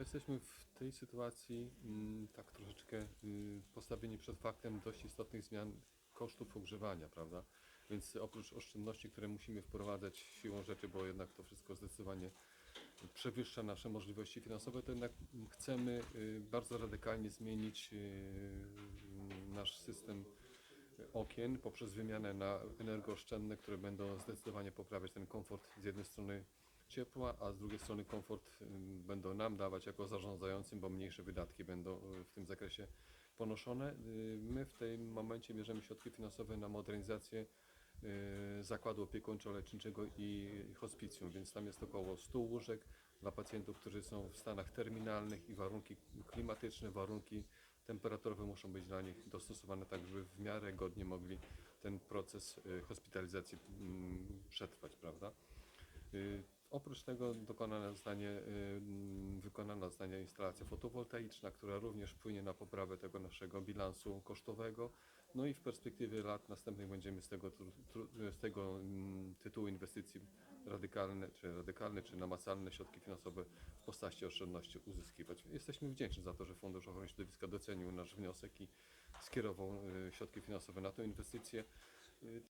Jesteśmy w tej sytuacji mm, tak troszeczkę y, postawieni przed faktem dość istotnych zmian kosztów ogrzewania, prawda? Więc oprócz oszczędności, które musimy wprowadzać siłą rzeczy, bo jednak to wszystko zdecydowanie przewyższa nasze możliwości finansowe, to jednak chcemy y, bardzo radykalnie zmienić y, nasz system okien poprzez wymianę na energooszczędne, które będą zdecydowanie poprawiać ten komfort z jednej strony ciepła, a z drugiej strony komfort będą nam dawać jako zarządzającym, bo mniejsze wydatki będą y, w tym zakresie ponoszone. Y, My w tym momencie bierzemy środki finansowe na modernizację y, zakładu opiekuńczo-leczniczego i hospicjum, więc tam jest około 100 łóżek dla pacjentów, którzy są w stanach terminalnych i warunki klimatyczne, warunki temperaturowe muszą być dla nich dostosowane tak, żeby w miarę godnie mogli ten proces hospitalizacji mm, przetrwać, prawda? Oprócz tego dokonana zostanie, y, wykonana zostanie instalacja fotowoltaiczna, która również wpłynie na poprawę tego naszego bilansu kosztowego. No i w perspektywie lat następnych będziemy z tego, z tego mm, tytułu inwestycji radykalne, czy radykalne, czy namacalne środki finansowe w postaci oszczędności uzyskiwać. Jesteśmy wdzięczni za to, że Fundusz Ochrony Środowiska docenił nasz wniosek i skierował y, środki finansowe na tę inwestycję. Y,